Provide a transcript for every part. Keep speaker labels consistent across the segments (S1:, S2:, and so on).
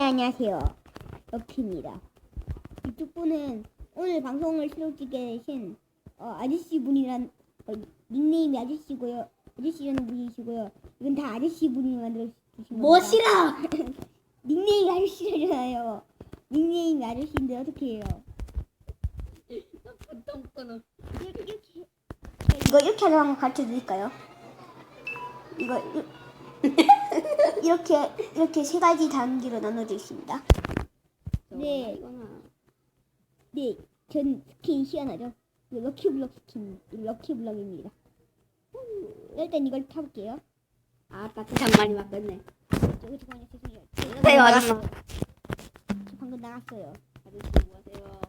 S1: 네, 안녕하세요. 럭키입니다. 이쪽 분은 오늘 방송을 실어주게 되신 어, 아저씨 분이란 어, 닉네임이 아저씨고요. 아저씨라는 분이시고요. 이건 다 아저씨 분이 만들어 주신 겁니다.
S2: 멋이라.
S1: 닉네임이 아저씨잖아요. 닉네임이 아저씨인데 어떻게 해요? 이렇게, 이렇게 이거 이렇게 하는 한번 가르쳐 드릴까요? 이거 이- 이렇게 이렇게 세 가지 단계로 나눠져 있습니다. 네. 네, 전 스킨 희한하죠? 이거 럭키블럭 스킨, 럭키블럭입니다. 일단 이걸 타볼게요.
S2: 아, 따뜻한 많이 바꿨네.
S1: 저기 잠깐만요, 죄송해요.
S2: 네,
S1: 저
S2: 맞았어.
S1: 저 방금 나갔어요.
S2: 아저씨 뭐하세요?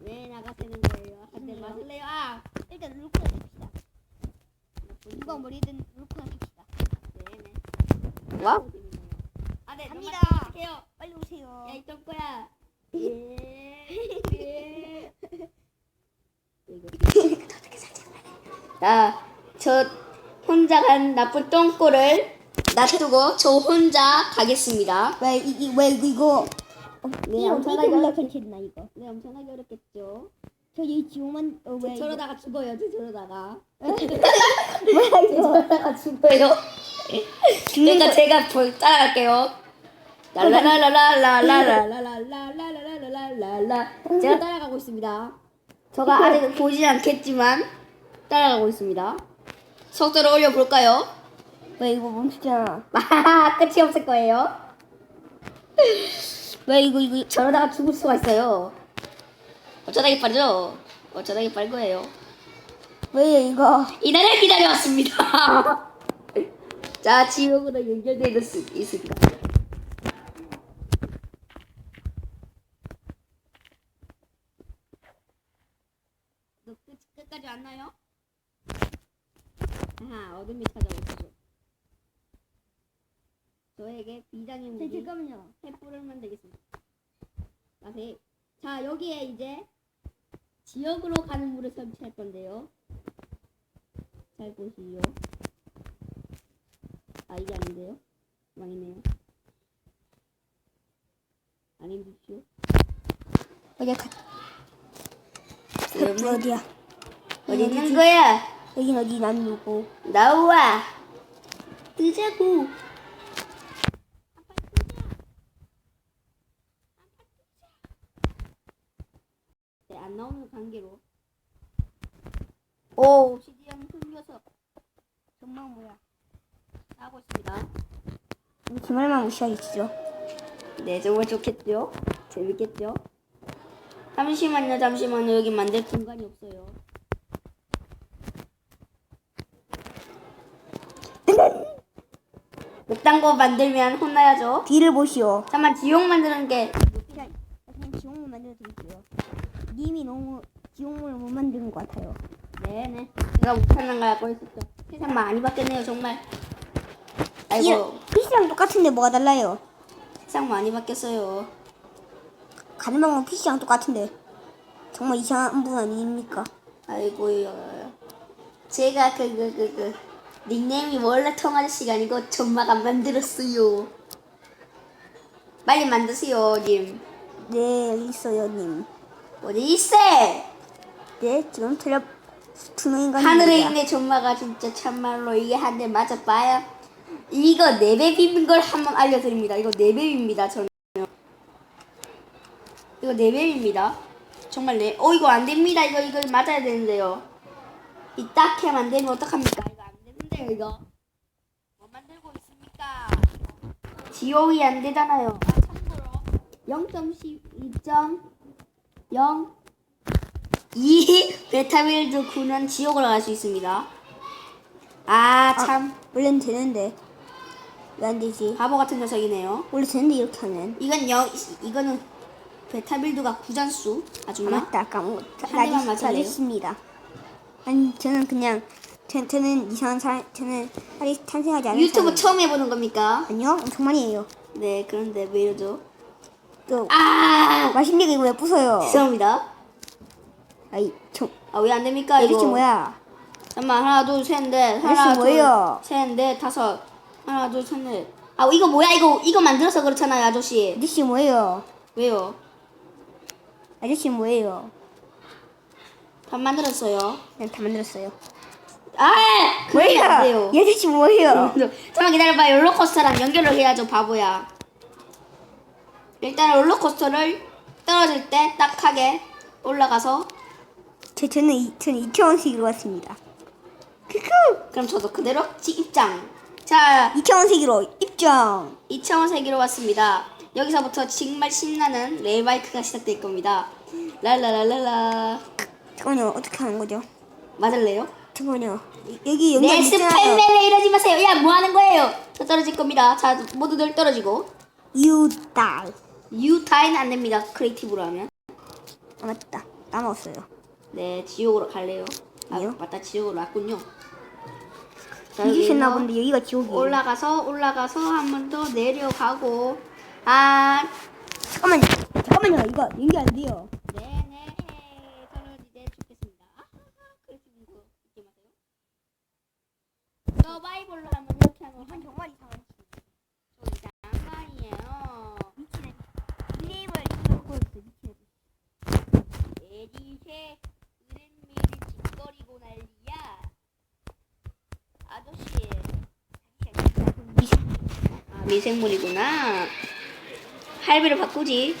S2: 왜 나가시는 거예요? 한대. 맞을래요? 아!
S1: 일단 룰코나 탑시다. 누가 머리든.
S3: 와?
S2: 아, 네.
S1: 갑니다.
S2: 할게요.
S1: 빨리 오세요.
S2: 야, 이 똥꼬야. 예. 예.
S3: 자, 저 혼자 간 나쁜 똥꼬를 놔두고 저 혼자 가겠습니다.
S1: 왜, 이, 이, 왜 이거, 어,
S2: 네, 엄청나게
S1: 설치했나, 이거?
S2: 네, 엄청나게 어렵겠죠.
S1: 저 여기 지옥만, 어, 왜?
S2: 저러다가 죽어요, 저 저러다가.
S1: 뭐야, 이거?
S3: 저러다가 죽어요. 그러니까 제가 볼 따라갈게요. 랄라라라라라라라라라라라라.
S2: 제가 따라가고 있습니다.
S3: 저가 아직 보지 않겠지만 따라가고 있습니다. 속도를 올려볼까요?
S1: 왜 이거 멈추잖아.
S3: 아, 끝이 없을 거예요.
S1: 왜 이거, 이거,
S3: 저러다가 죽을 수가 있어요. 어쩌다기 빠르죠? 어쩌다기 빠른 거예요.
S1: 왜 이거?
S3: 이날을 기다려왔습니다. 자, 지옥으로 연결되어 있- 있습니다.
S2: 너 끝, 끝까지 왔나요? 아하, 어둠이 찾아오시죠. 저에게 비장의
S1: 네,
S2: 무기
S1: 잠깐만요.
S2: 횃불을 만들겠습니다. 자세. 자, 여기에 이제 지역으로 가는 물을 설치할 건데요. 잘 보시오. 아, 이게 아닌데요? 망했네요. 아닙니다요?
S1: 어디야, 가,
S3: 여러분,
S1: 어디야?
S3: 어디 있는 거야?
S1: 여긴 어디 난 누구?
S3: 나와. 뜨자고.
S2: 네, 안 나오는 관계로
S3: 오,
S2: obsidian 흘려서
S1: 정말 뭐야?
S2: 하고 있습니다.
S1: 제 말만 무시하겠죠?
S3: 네, 정말 좋겠죠?
S2: 재밌겠죠?
S3: 잠시만요, 잠시만요. 여기 만들
S2: 공간이 없어요.
S3: 그딴 거 만들면 혼나야죠.
S1: 뒤를 보시오.
S3: 잠깐만, 지옥 만드는 게
S1: 그냥, 그냥 지옥물 만들어 드릴게요. 님이 너무 지옥물을 못 만드는 것 같아요.
S2: 네네.
S3: 제가 못하는 걸 알고 있었죠. 세상 많이 바뀌었네요, 정말. 아이고,
S1: PC랑 똑같은데 뭐가 달라요?
S3: 세상 많이 바뀌었어요.
S1: 가는 방법 PC랑 똑같은데 정말 이상한 분 아닙니까?
S3: 아이고요. 제가 그, 그, 그, 그, 닉네임이 원래 통아저씨가 아니고 전마가 만들었어요. 빨리 만드세요, 님.
S1: 네 여기 있어요 님.
S3: 어디 있어?
S1: 네 지금 틀려 투명 인간입니다.
S3: 하늘에 있는 전마가 진짜 참말로 이게 한 대 맞아봐야 이거 네배비인 걸 한번 알려드립니다. 이거 네배비입니다. 저는 이거 네배비입니다. 정말 네. 어 이거 안 됩니다. 이거 이거 맞아야 되는데요. 이 딱해 만들면 어떡합니까? 이거 안 되는데요. 이거 뭐 만들고 있습니까? 지옥이 안 되잖아요. 아 참고로 0.12.0이 베타빌드 9는 지옥으로 갈 수 있습니다. 아, 참.
S1: 원래는 되는데 왜 안 되지?
S3: 바보 같은 녀석이네요.
S1: 원래 되는데 이렇게 하면.
S3: 이건 영, 이거는 베타빌드가 구잔수.
S1: 아,
S3: 아줌마.
S1: 맞다 까먹.
S3: 한 대만 맞을래요?
S1: 잘했습니다. 아니 저는 그냥 저, 저는 이상한 사람 저는 아직 탄생하지 않은
S3: 유튜브
S1: 사람.
S3: 처음 해보는 겁니까?
S1: 아니요 엄청 많이 해요.
S3: 네, 그런데 왜 이러죠?
S1: 또
S3: 아!
S1: 맛있는 게 이거 왜 부숴요?
S3: 죄송합니다.
S1: 아이 저
S3: 아, 왜 안 됩니까?
S1: 이렇게
S3: 이거.
S1: 뭐야?
S3: 잠깐만, 하나, 둘, 셋, 넷. 하나, 둘,
S1: 뭐예요?
S3: 셋, 넷, 다섯. 하나, 둘, 셋, 넷. 아 이거 뭐야 이거 이거 만들어서 그렇잖아요 아저씨.
S1: 아저씨 뭐예요?
S3: 왜요?
S1: 아저씨 뭐예요?
S3: 밥 만들었어요.
S1: 그냥 다 만들었어요.
S3: 아 그게 안 돼요.
S1: 이 아저씨 뭐예요?
S3: 잠깐 기다려봐 롤러코스터랑 연결을 해야죠 바보야. 일단 롤러코스터를 떨어질 때 딱 하게 올라가서
S1: 저 저는 이, 저는 이태원색으로 왔습니다. 크크.
S3: 그럼 저도 그대로 입장. 자
S1: 이태원색으로 입장.
S3: 2차원 세계로 왔습니다. 여기서부터 정말 신나는 레일바이크가 시작될 겁니다. 랄라랄랄라.
S1: 잠깐만요. 어떻게 하는 거죠?
S3: 맞을래요?
S1: 잠깐만요. 이- 여기 연결
S3: 네,
S1: 있잖아요.
S3: 스팸맨에 이러지 마세요. 야, 뭐 하는 거예요? 저 떨어질 겁니다. 자, 모두들 떨어지고.
S1: 유달.
S3: 유타인 안 됩니다. 크리에이티브로 하면.
S1: 아 맞다. 까먹었어요.
S3: 네, 지옥으로 갈래요. 아,
S1: 아니요.
S3: 맞다. 지옥으로 왔군요. 자,
S1: 잊으셨나
S3: 여기서
S1: 본데 여기가 지옥이에요.
S3: 올라가서 올라가서 한 번 더 내려가고. 아,
S1: 잠깐만요. 잠깐만요. 이거 연결 안 돼요.
S3: 네네. 저는 이제 죽겠습니다. 아, 잊지 마세요. 서바이벌로 하면 이렇게 하는 건
S1: 정말 이상한
S3: 저 이상한 거 아니에요.
S1: 미치네. 닉네임을 바꾸고 있어. 미치네.
S3: 에디세 으렌미를 짓거리고 난리야. 아저씨. 아, 미생물이구나. 할배를 바꾸지.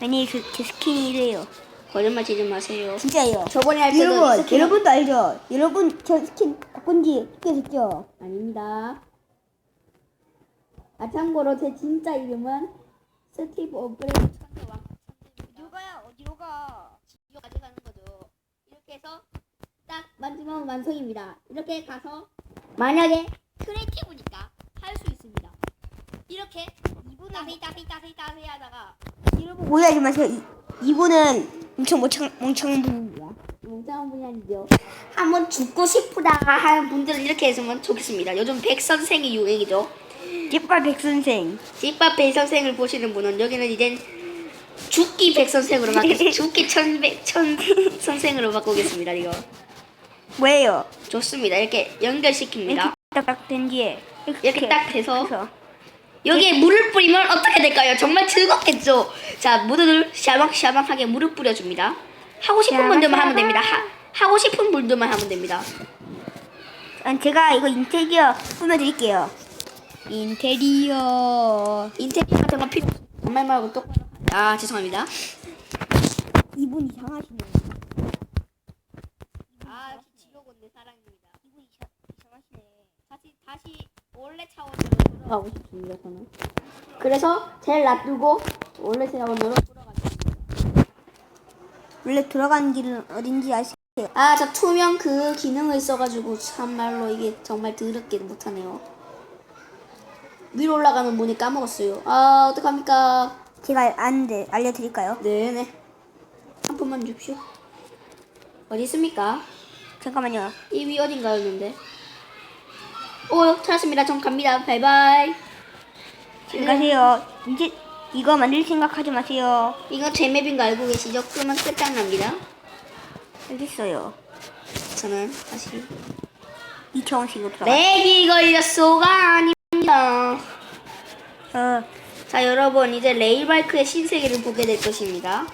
S1: 아니 그, 제 스킨이 이래요.
S3: 거짓말 치지 마세요.
S1: 진짜예요.
S3: 저번에 할 때도
S1: 여러분,
S3: 스킨-
S1: 여러분도 알죠? 여러분 저 스킨 바꾼 지 꽤 됐죠?
S3: 아닙니다. 아 참고로 제 진짜 이름은 스티브 오브레이 천재왕 천재입니다.
S1: 누가야 어디로 가?
S3: 지옥 가져가는 거죠. 이렇게 해서 딱 만지면 완성입니다. 이렇게 가서 만약에 크리에이티브니까 할 수 있습니다. 이렇게 이분 따세이 따세이 따세이 따세이 하다가
S1: 오해하지 마세요. 이, 이분은 엄청 멍청 멍청한 분입니다.
S3: 몽땅한 분이 아니죠. 한번 죽고 싶다 하는 분들은 이렇게 했으면 좋겠습니다. 요즘 백 선생이 유행이죠.
S1: 깃발 백 선생.
S3: 집밥 백 선생을 보시는 분은 여기는 이젠 죽기 백 선생으로 바뀌 죽기 천백 천 선생으로 바꾸겠습니다. 이거
S1: 뭐예요?
S3: 좋습니다. 이렇게 연결시킵니다.
S1: 딱딱 된 뒤에
S3: 이렇게 딱 돼서
S1: 해서
S3: 여기에 물을 뿌리면 어떻게 될까요? 정말 즐겁겠죠. 자, 모두들 샤방샤방하게 물을 뿌려줍니다. 하고 싶은 분들만 하면 됩니다. 하, 하고 싶은 분들만 하면 됩니다.
S1: 아, 제가 이거 인테리어 꾸며드릴게요. 인테리어.
S3: 인테리어 같은 거 필요. 정말 말고 똑바로. 아, 죄송합니다.
S1: 이분 이상하시네.
S3: 아, 지옥은 내 사랑입니다.
S1: 이분 이상, 이상하시네.
S3: 다시 다시 원래 차원으로 돌아가고 싶습니다. 저는. 그래서 쟤를 놔두고 원래 차원으로 돌아가겠습니다.
S1: 원래 들어가는 길은 어딘지 아세요?
S3: 아, 저 투명 그 기능을 써가지고 참말로 이게 정말 더럽게 못하네요. 위로 올라가는 문이 까먹었어요. 아, 어떡합니까?
S1: 제가 아는데 알려드릴까요?
S3: 네네. 한 푼만 줍시오. 어디 있습니까?
S1: 잠깐만요.
S3: 이 위 어딘가였는데. 오, 찾았습니다. 전 갑니다. 바이바이.
S1: 가세요. 이제 이거 만들 생각하지 마세요.
S3: 이거 제 맵인 거 알고 계시죠? 끄면 끝장납니다.
S1: 알겠어요.
S3: 저는 다시.
S1: 이태원식으로 들어가.
S3: 렉이 걸렸소가 아닙니다.
S1: 어,
S3: 자, 여러분, 이제 레일바이크의 신세계를 보게 될 것입니다.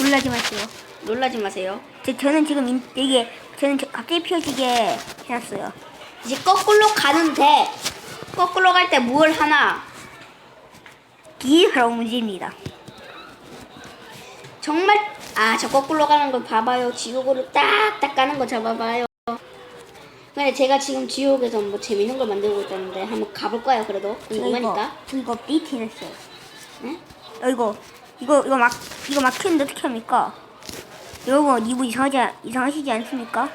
S1: 놀라지 마세요.
S3: 놀라지 마세요.
S1: 저, 저는 지금 인, 이게 저는 저 갑자기 펴지게 해놨어요.
S3: 이제 거꾸로 가는데, 거꾸로 갈 때 뭘 하나?
S1: 바로 문제입니다.
S3: 정말, 아, 저 거꾸로 가는 거 봐봐요. 지옥으로 딱딱 가는 거 잡아봐요. 근데 제가 지금 지옥에서 뭐 재밌는 걸 만들고 있다는데 한번 가볼까요? 그래도 궁금하니까.
S1: 저 이거 업데이트 해놨어요.
S3: 네?
S1: 어, 이거 이거 이거 막 이거 막히는데 어떻게 합니까? 여러분 이분 이상하지 않- 이상하시지 않습니까?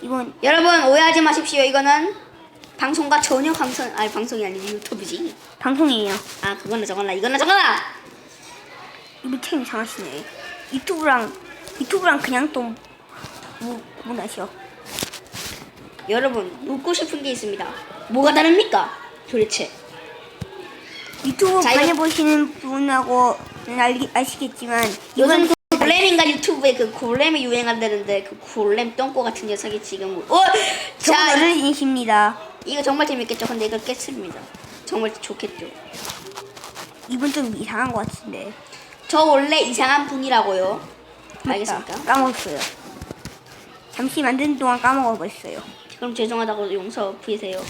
S1: 이건
S3: 여러분 오해하지 마십시오. 이거는 방송과 전혀 방송 아니 방송이 아니고 유튜브지.
S1: 방송이에요.
S3: 아 그거나 저거나 이거나 저거나.
S1: 이분 참 이상하시네. 유튜브랑 유튜브랑 그냥 또 뭐, 뭐나시오.
S3: 여러분 묻고 싶은 게 있습니다. 뭐가 다릅니까? 도대체.
S1: 유튜브
S3: 자, 이거-
S1: 많이 보시는 분하고는 알, 아시겠지만
S3: 요즘 골렘인가 유튜브에 그 골렘이 유행한다는데 그 골렘 똥꼬 같은 녀석이 지금 어! 자
S1: 어른이십니다.
S3: 이거 정말 재밌겠죠? 근데 이걸 깼습니다. 정말 좋겠죠.
S1: 이분 좀 이상한 것 같은데.
S3: 저 원래 이상한 분이라고요. 알겠습니까?
S1: 까먹었어요. 잠시 만드는 동안 까먹어버렸어요.
S3: 그럼 죄송하다고 용서 비세요.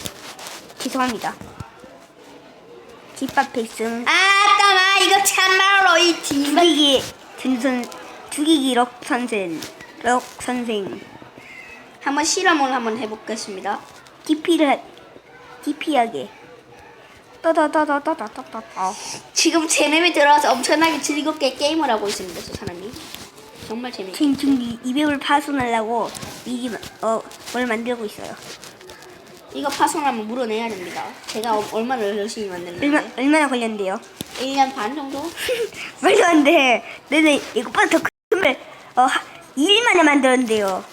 S1: 죄송합니다. 집밥 백승
S3: 아, 까마 이거 참말로 이 뒤바.
S1: 죽이기 전선 죽이기 럭 선생 럭 선생
S3: 한번 실험을 한번 해보겠습니다.
S1: 기피를 기피하게 떠다다다다다다다
S3: 지금 제 맵에 들어와서 엄청나게 즐겁게 게임을 하고 있습니다. 저 사람이 정말 재밌게.
S1: 지금 지금 이 맵을 파손하려고 미리 어 뭘 만들고 있어요.
S3: 이거 파손하면 물어내야 됩니다. 제가 어- 얼마나 열심히 만들는데
S1: 얼마 얼마나 걸렸는데요?
S3: 1년 반 정도?
S1: 말도 안 돼. 내가 이것보다 어 2일 만에 만들었는데요.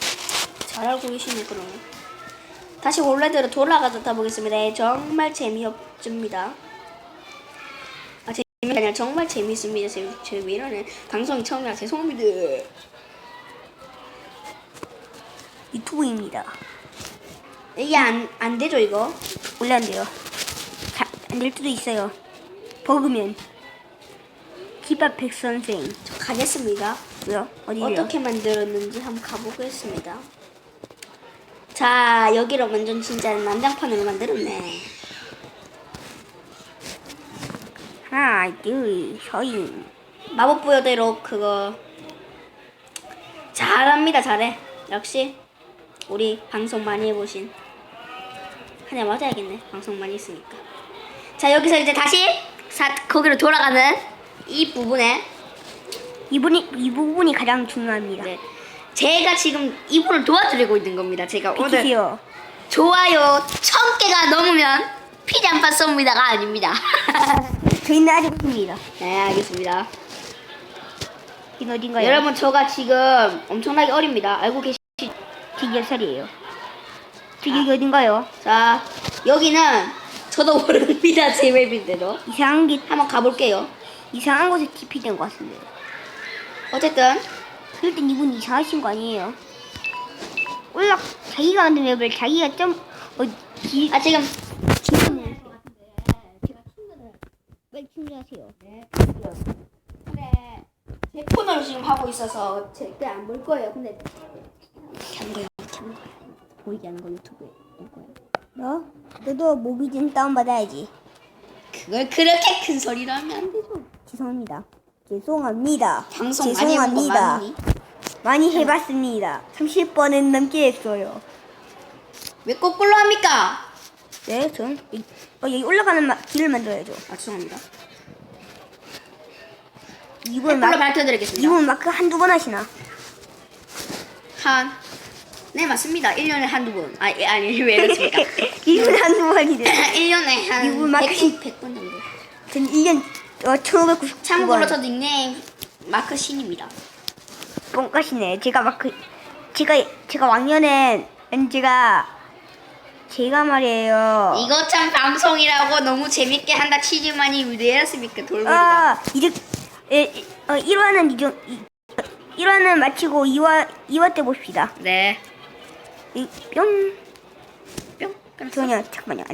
S3: 잘 알고 계시네 그러면. 다시 원래대로 돌아가서 보겠습니다. 예, 정말 재미없습니다. 아 재미가 아니라 정말 재밌습니다. 제, 제왜 이러네. 방송이 처음이라 죄송합니다.
S1: 유튜브입니다.
S3: 이게 안, 안 되죠 이거?
S1: 원래 안 돼요. 안 될 수도 있어요. 버그면. 기밥 백 선생.
S3: 저 가겠습니다.
S1: 왜요? 어디요?
S3: 어떻게 만들었는지 한번 가보겠습니다. 자 여기로 완전 진짜 난장판으로 만들었네.
S1: 하나, 둘, 서인.
S3: 마법 부여대로 그거 잘합니다 잘해 역시 우리 방송 많이 해보신 하냐 맞아야겠네 방송 많이 했으니까 자 여기서 이제 다시 사, 거기로 돌아가는 이 부분에
S1: 이분이 이 부분이 가장 중요합니다.
S3: 네 제가 지금 이분을 도와드리고 있는 겁니다 제가 오늘
S1: 비키세요.
S3: 좋아요 천 개가 넘으면 피자 한판 쏩니다가 아닙니다
S1: 저희는 아직 없습니다.
S3: 네 알겠습니다
S1: 긴 어딘가요?
S3: 여러분 저가 지금 엄청나게 어립니다 알고 계시
S1: 제 10살이에요. 저 여기 어딘가요?
S3: 자 여기는 저도 모릅니다 제 맵인데도
S1: 이상한 게
S3: 한번 가볼게요
S1: 이상한 곳에 TP된 것 같은데.
S3: 어쨌든
S1: 그럴 땐 이분 이상하신 거 아니에요? 올라 자기가 만든 맵을 자기가 좀 어, 기,
S3: 아 지금
S1: 기분을 빨리 충전하세요.
S3: 근데 제 폰으로 지금 하고 있어서 절대 안 볼 거예요 근데 켠 거예요 보이게 하는 거 유튜브에 올 거예요
S1: 너? 너도 모비진 다운받아야지.
S3: 그걸 그렇게 큰 소리로 하면 안 되죠
S1: 죄송합니다. 죄송합니다.
S3: 방송 많이 해본 거
S1: 죄송합니다.
S3: 맞니?
S1: 많이 해봤습니다. 30번은 넘게 했어요.
S3: 왜 거꾸로 합니까?
S1: 네, 전 이- 어, 여기 올라가는 마, 길을 만들어야죠.
S3: 아 죄송합니다
S1: 이분
S3: 거꾸로
S1: 마,
S3: 밝혀드리겠습니다
S1: 이분 마크 한두 번 하시나?
S3: 한 네 맞습니다 1년에 한두 번 아니 아니 왜 이렇습니까
S1: 이분 한두 번이래.
S3: 1년에 한
S1: 이분 마크
S3: 100번, 100번 정도
S1: 전 1년 어, 1599번.
S3: 참고로 저 닉네임 마크 신입니다.
S1: 뻥까시네. 제가 마크 제가 제가 왕년엔 제가 제가 말이에요.
S3: 이거 참 방송이라고 너무 재밌게 한다 치즈만이 왜 이랬습니까 돌머리가.
S1: 아, 이제 에, 어, 1화는 이정 1화는 마치고 2화 2화 때 봅시다.
S3: 네.
S1: 이, 뿅.
S3: 뿅.
S1: 잠깐만요. 잠깐만요. 아니.